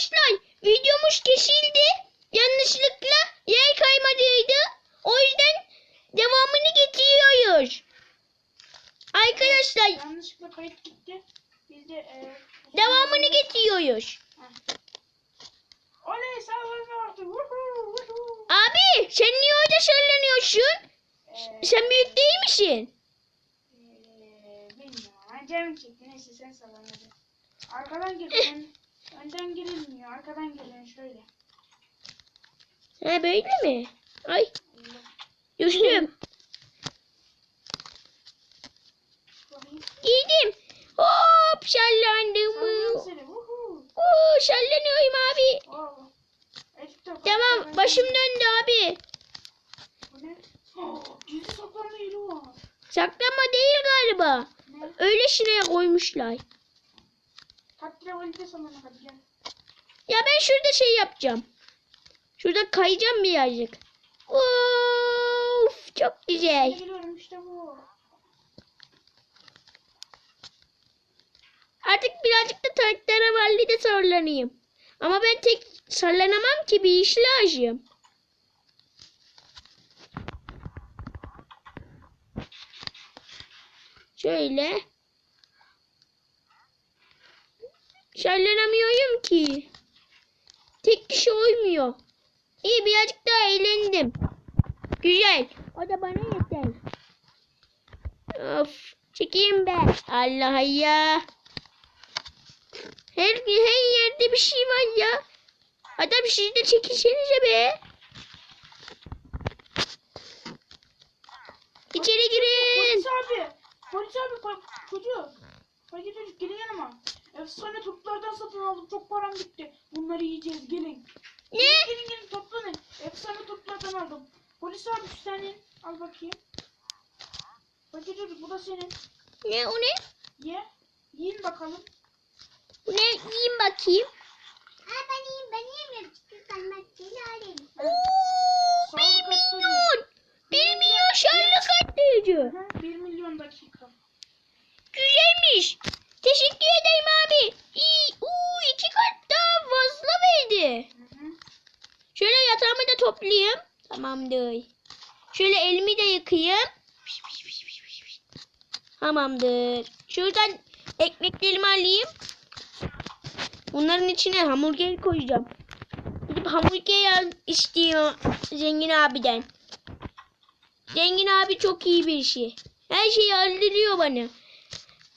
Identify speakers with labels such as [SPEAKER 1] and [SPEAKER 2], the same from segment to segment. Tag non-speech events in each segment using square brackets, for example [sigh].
[SPEAKER 1] arkadaşlar videomuz kesildi. Yanlışlıkla yer kaymadıydı. O yüzden devamını getiriyoruz. Arkadaşlar
[SPEAKER 2] Yanlışlıkla kayıt gitti. Biz de e,
[SPEAKER 1] devamını getiriyoruz.
[SPEAKER 2] Oley sallanıyordu.
[SPEAKER 1] Abi sen niye orada sallanıyorsun?
[SPEAKER 2] Ee,
[SPEAKER 1] Sen büyük değil misin?
[SPEAKER 2] Eee, bilmiyorum. Ben canım çekti. Neyse sen sallan hadi. Arkadan gir. [laughs] Ön, önden girilmiyor. Arkadan gelin şöyle.
[SPEAKER 1] Ha böyle mi? Ay düştüm. Giydim. Hop.
[SPEAKER 2] Vuhu.
[SPEAKER 1] Oo, sallanıyorum abi. Tamam başım döndü abi.
[SPEAKER 2] Oh.
[SPEAKER 1] Saklama değil galiba.
[SPEAKER 2] Ne?
[SPEAKER 1] Öylesine koymuşlar. Ya ben şurada şey yapacağım. Şurada kayacağım birazcık. Of çok güzel.
[SPEAKER 2] Geliyorum işte bu.
[SPEAKER 1] Artık birazcık da taraklara valide sallanayım. Ama ben tek sallanamam ki bir iş lazım. Şöyle. Sallanamıyorum ki. Tek kişi uymuyor. İyi birazcık daha eğlendim. Güzel. O da bana yeter. Of. Çekeyim be. Allah ya. Her, her yerde bir şey var ya. Adam siz de çekilsenize be. İçeri girin.
[SPEAKER 2] Polis abi. Polis abi çocuk. Hadi çocuk gelin yanıma. Efsane toplardan satın aldım. Çok param gitti. Bunları yiyeceğiz gelin.
[SPEAKER 1] Ne?
[SPEAKER 2] Gelin gelin toplanın. Efsane toplardan aldım. Polis abi şu senin. Al bakayım. Hadi çocuk bu da senin.
[SPEAKER 1] Ne o ne?
[SPEAKER 2] Ye. Yiyin bakalım.
[SPEAKER 1] Bu ne? Yiyin bakayım.
[SPEAKER 3] Ha ben iyiyim ben yiyemiyorum çünkü ben maddeyi alayım.
[SPEAKER 1] Oo,
[SPEAKER 2] Sağlık
[SPEAKER 1] bir milyon. Bir milyon şarlı katlayıcı.
[SPEAKER 2] 1 milyon dakika.
[SPEAKER 1] Güzelmiş. Teşekkür ederim abi. İyi. Uuu iki kat daha fazla verdi.
[SPEAKER 2] Hı hı.
[SPEAKER 1] Şöyle yatağımı da toplayayım. Tamamdır. Şöyle elimi de yıkayayım. Tamamdır. Şuradan ekmeklerimi alayım. Bunların içine hamburger koyacağım. Gidip hamburger istiyor Zengin abiden. Zengin abi çok iyi bir şey. Her şeyi hallediyor bana.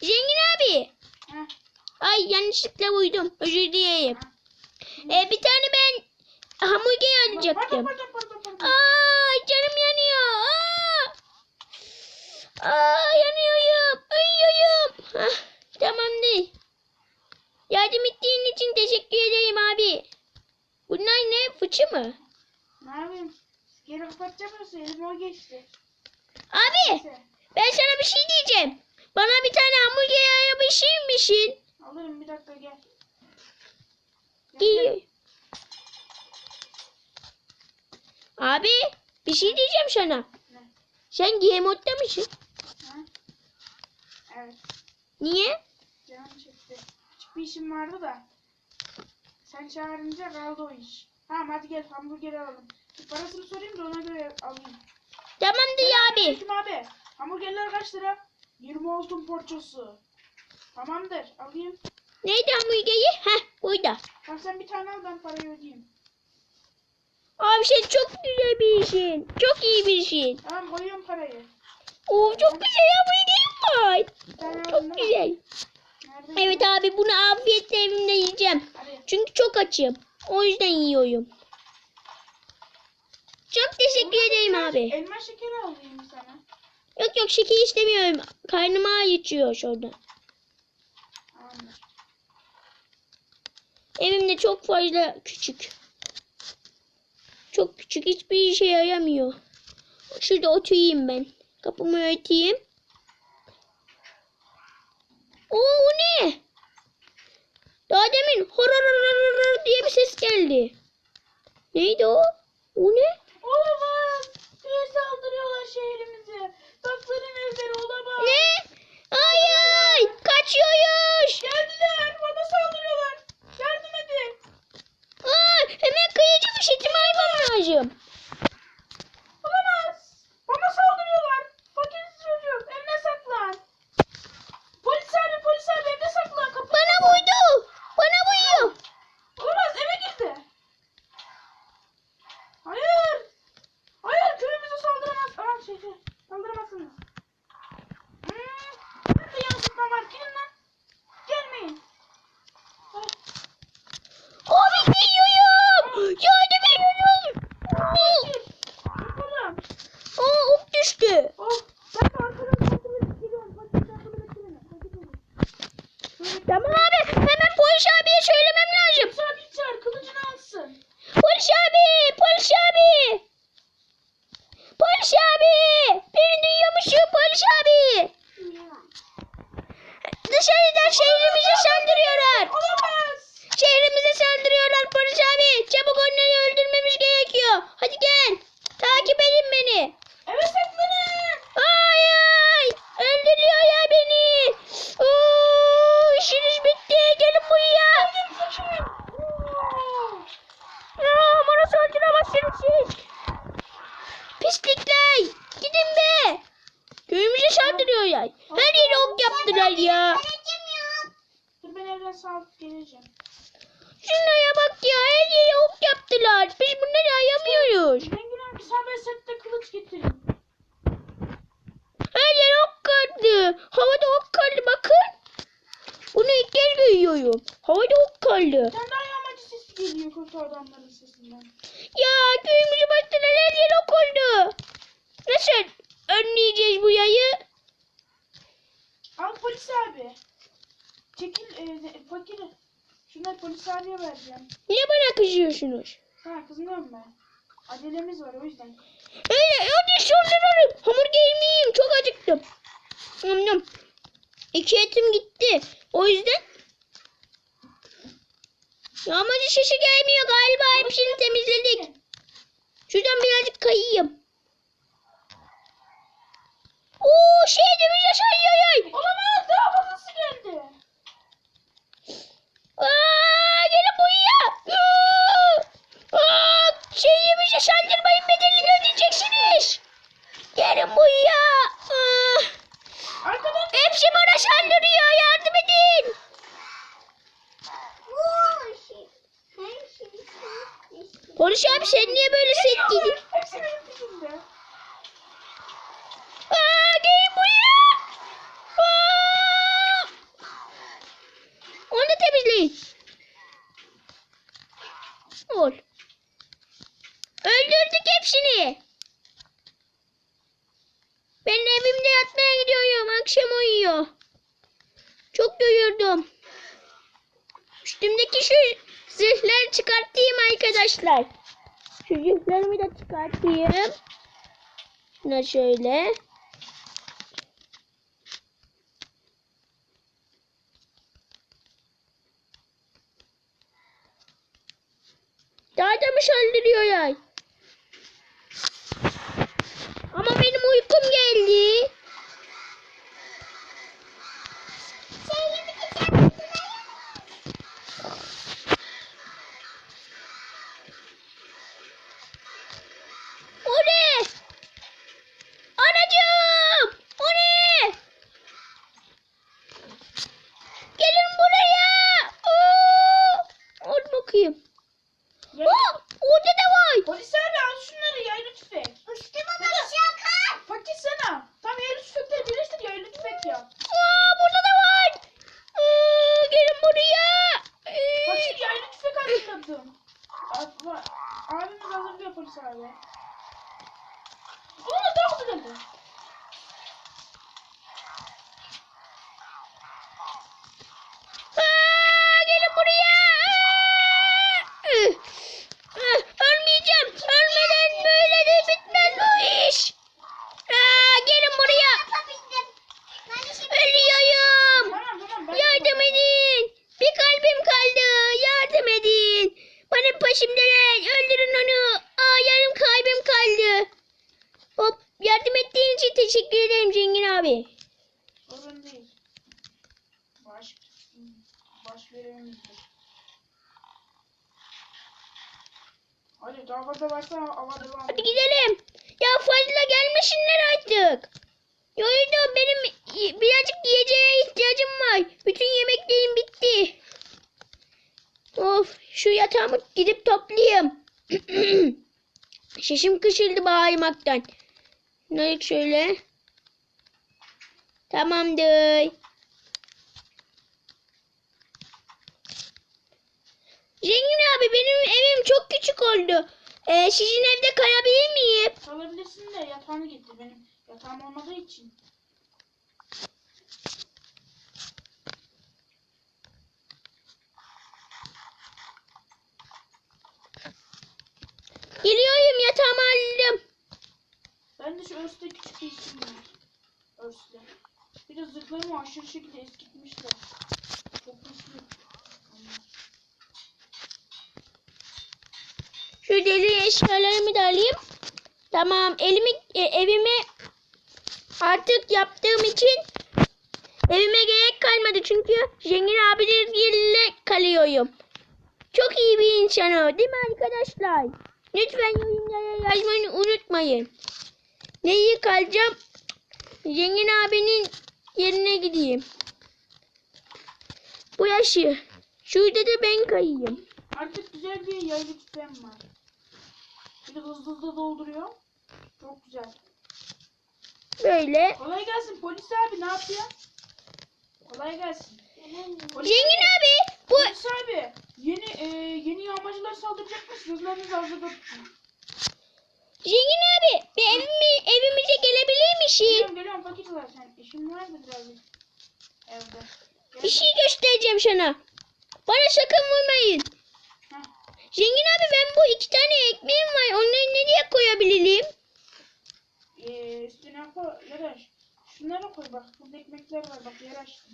[SPEAKER 1] Zengin abi. Ay yanlışlıkla uydum. Özür dileyim. Ee, bir tane ben hamburger alacaktım. Aa canım yanıyor. Aa. Aa yanıyorum. Uyuyorum. Hah, tamam değil. Yardım ettiğin için teşekkür ederim abi. Bunlar ne? Fıçı mı?
[SPEAKER 2] Ne yapayım? Geri elim o geçti.
[SPEAKER 1] Abi
[SPEAKER 2] Neyse.
[SPEAKER 1] ben sana bir şey diyeceğim. Bana bir tane hamburger ayırmışsın misin?
[SPEAKER 2] Alırım bir dakika gel. Gel.
[SPEAKER 1] Abi bir şey diyeceğim sana.
[SPEAKER 2] Ne?
[SPEAKER 1] Sen game modda mısın?
[SPEAKER 2] Ha? Evet.
[SPEAKER 1] Niye?
[SPEAKER 2] Canım çekti. Küçük bir işim vardı da. Sen çağırınca kaldı o iş. Tamam hadi gel hamburger alalım. Parasını sorayım da ona göre alayım.
[SPEAKER 1] Tamamdır abi.
[SPEAKER 2] Aleyküm abi. Hamburgerler kaç lira? 20 altın porçası. Tamamdır alayım.
[SPEAKER 1] Neydi hamburgeri? Heh burada.
[SPEAKER 2] Tamam sen bir tane al ben parayı ödeyeyim.
[SPEAKER 1] Abi sen çok güzel bir işin. Çok iyi bir işin.
[SPEAKER 2] Tamam koyuyorum parayı.
[SPEAKER 1] Oo çok güzel hamburgerim var.
[SPEAKER 2] Aldın
[SPEAKER 1] Çok güzel.
[SPEAKER 2] Nerede?
[SPEAKER 1] Evet abi bunu afiyetle evimde yiyeceğim.
[SPEAKER 2] Hadi.
[SPEAKER 1] Çünkü çok açım. O yüzden yiyorum. Çok teşekkür ederim abi.
[SPEAKER 2] Elma şekeri alayım sana.
[SPEAKER 1] Yok yok şeker istemiyorum. Karnıma acıtıyor şurada. Evimde çok fazla küçük. Çok küçük. Hiçbir işe yaramıyor. Şurada oturayım ben. Kapımı örteyim. Oo ne? Daha demin hororororor diye bir ses geldi. Neydi o? Kez görüyorum. Havada ok kaldı.
[SPEAKER 2] Sen daha yağmacı sesi geliyor kötü adamların sesinden.
[SPEAKER 1] Ya köyümüzü bastılar her yer ok oldu. Nasıl önleyeceğiz bu yayı?
[SPEAKER 2] Al polis abi. Çekil e, e, fakir. Şunları polis abiye vereceğim.
[SPEAKER 1] Niye bana kızıyorsunuz?
[SPEAKER 2] Ha kızmıyorum ben. Acelemiz var o yüzden.
[SPEAKER 1] Öyle hadi söndürürüm. Hamburger yemeyeyim çok acıktım. Yum yum. İki etim gitti. O yüzden Yağmacı şişi gelmiyor galiba hepsini temizledik. Şuradan birazcık kayayım. Oo şey demiş aşağıya.
[SPEAKER 2] Olamaz daha fazlası geldi.
[SPEAKER 1] Aa, gelin buraya. Aa, aa, şey yemişe saldırmayın bedelini ödeyeceksiniz. Gelin buraya. Aa,
[SPEAKER 2] Arkadan
[SPEAKER 1] hepsi bana saldırıyor yardım edin.
[SPEAKER 3] Oo, şey. Her şey. şey.
[SPEAKER 1] Polis abi sen niye böyle set giydin?
[SPEAKER 2] Hepsi benim peşimde.
[SPEAKER 1] Aa, gelin buraya. Aa. Onu da temizleyin. Ol. Öldürdük hepsini. Ben evimde yatmaya gidiyorum. Akşam uyuyor. Çok doyurdum. Üstümdeki şu zırhları çıkartayım arkadaşlar. Şu zırhlarımı da çıkartayım. Şuna şöyle. Da mı saldırıyorlar? Ama benim uykum geldi.
[SPEAKER 3] Şey yapacağım.
[SPEAKER 1] O ne? Anacığım! O ne? Gelin buraya. Oo! Al bakayım.
[SPEAKER 2] Gel.
[SPEAKER 1] Aa, orada da var.
[SPEAKER 2] Polis abi al şunları yaylı tüfek.
[SPEAKER 3] Üstüme bakacak ha.
[SPEAKER 2] Fakir sana. Tam yaylı tüfekleri birleştir yaylı tüfek yap.
[SPEAKER 1] Aa, burada da var. Aa, gelin buraya. Ee,
[SPEAKER 2] Fakir yaylı tüfek hazırladım. Abi, va- abimiz hazırlıyor polis abi. Oğlum daha hızlı geldi.
[SPEAKER 1] Aa, gelin buraya. Aa, ıh, ıh, Ölmeyeceğim. Ölmeden böyle de bitmez bu iş. Aa, gelin buraya.
[SPEAKER 3] Yapabildim. Ben işimi
[SPEAKER 1] Ölüyorum.
[SPEAKER 2] Tamam tamam. Ben
[SPEAKER 1] Yardım edin. Bir kalbim kaldı. Yardım edin. Bana peşimdeler. Öldürün onu. Aa, yarım kalbim kaldı. Hop, yardım ettiğin için teşekkür ederim Zengin abi.
[SPEAKER 2] Sorun değil. Baş, baş görevimizdir. Hadi daha fazla varsa hava devam
[SPEAKER 1] Hadi gidelim. Ya fazla gelmesinler artık. Yoruldum benim birazcık yiyeceğe ihtiyacım var. Bütün yemeklerim bitti. Of şu yatağımı gidip toplayayım. [clears throat] Şişim kışıldı bağırmaktan. Ne şöyle. Tamamdır. Zengin abi benim evim çok küçük oldu. Ee, sizin evde kalabilir miyim?
[SPEAKER 2] Kalabilirsin de yatağını getir. Benim yatağım olmadığı için.
[SPEAKER 1] Geliyorum yatağımı aldım.
[SPEAKER 2] Ben de şu örste küçük bir işim var. Örste. Bir de zırhlarımı aşırı şekilde eskitmişler. Çok güçlü.
[SPEAKER 1] Şu deli eşyalarımı da alayım. Tamam elimi e, evime artık yaptığım için evime gerek kalmadı çünkü zengin abilerle kalıyorum. Çok iyi bir insan o değil mi arkadaşlar? Lütfen yorumlara yazmayı unutmayın. Neyi kalacağım? Zengin abinin yerine gideyim. Bu yaşı. Şurada da ben kayayım.
[SPEAKER 2] Artık güzel bir yaylı tüfeğim var. De hızlı hızlı dolduruyor. Çok güzel.
[SPEAKER 1] Böyle.
[SPEAKER 2] Kolay gelsin polis abi ne yapıyor? Kolay gelsin. Polis
[SPEAKER 1] Zengin abi bu
[SPEAKER 2] Polis abi yeni e, yeni yağmacılar saldıracakmış. Gözlerinizi hazırda tutun.
[SPEAKER 1] Zengin abi bir evimi, evimize gelebilir misin?
[SPEAKER 2] Geliyorum geliyorum fakir zaten. İşim vardı birazcık. Evde. Gel.
[SPEAKER 1] Bir şey göstereceğim sana. Bana sakın vurmayın. Zengin abi ben bu iki tane ekmeğim var. Onları nereye koyabilirim?
[SPEAKER 2] Ee, üstüne koy yaraş. Şunları koy bak. Burada ekmekler var bak yaraştım.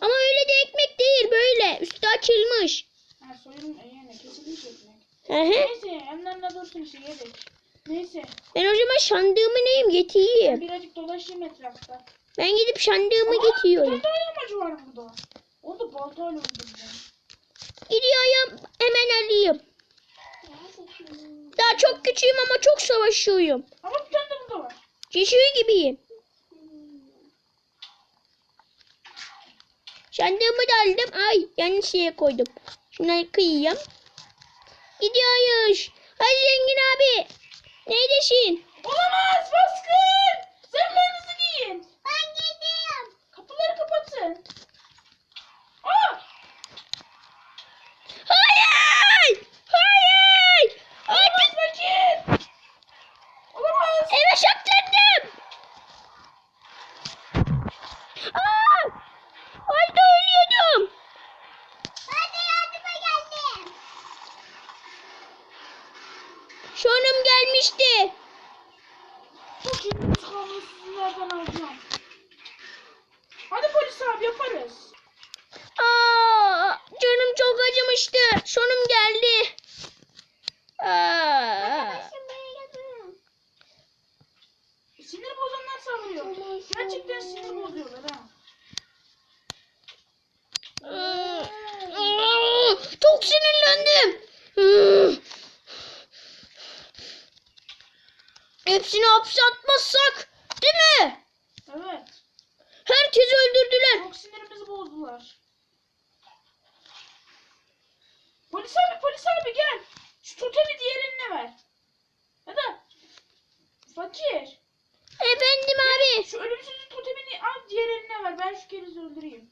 [SPEAKER 1] Ama öyle de ekmek değil böyle. Üstü açılmış.
[SPEAKER 2] Ha soyun e, yani kesilmiş ekmek.
[SPEAKER 1] Hı hı.
[SPEAKER 2] Neyse yanlarına dursun işte yedik. Neyse
[SPEAKER 1] Ben o zaman sandığımı neyim getireyim.
[SPEAKER 2] birazcık dolaşayım etrafta.
[SPEAKER 1] Ben gidip sandığımı
[SPEAKER 2] Aa,
[SPEAKER 1] getiriyorum.
[SPEAKER 2] Bir tane daha yağmacı var burada. Onu da baltayla öldüreceğim.
[SPEAKER 1] Gidiyorum hemen alayım. Daha çok küçüğüm ama çok savaşıyorum.
[SPEAKER 2] Ama tane de burada var.
[SPEAKER 1] Cesur gibiyim. Sandığımı da aldım. Ay yanlış yere koydum. Şunları kıyayım. Gidiyoruz. Hadi zengin abi. Neredesin?
[SPEAKER 2] Olamaz baskın. Zırhlarınızı giyin.
[SPEAKER 3] Ben gidiyorum.
[SPEAKER 2] Kapıları kapatın. Aa!
[SPEAKER 1] Hayır! Hayır!
[SPEAKER 2] Olamaz fakir. Olamaz.
[SPEAKER 1] Eve saklandım. Aa! Ay da ölüyordum.
[SPEAKER 3] Ben de yardıma geldim.
[SPEAKER 1] Sonum gelmişti.
[SPEAKER 2] Sizlerden alacağım. Hadi polis abi yaparız.
[SPEAKER 1] Aa, canım çok acımıştı. Sonum geldi. Aa.
[SPEAKER 2] Sinir bozanlar saldırıyor. Gerçekten sinir bozuyorlar ha.
[SPEAKER 1] Çok sinirlendim. Hepsini hapse atmazsak değil mi?
[SPEAKER 2] Evet.
[SPEAKER 1] Herkesi öldürdüler.
[SPEAKER 2] Çok sinirimizi bozdular. Polis abi polis abi gel. Şu totemi diğer eline ver. Ya da fakir.
[SPEAKER 1] Efendim abi.
[SPEAKER 2] Şu ölümsüzlük totemini al diğer eline ver. Ben şu kerizi öldüreyim.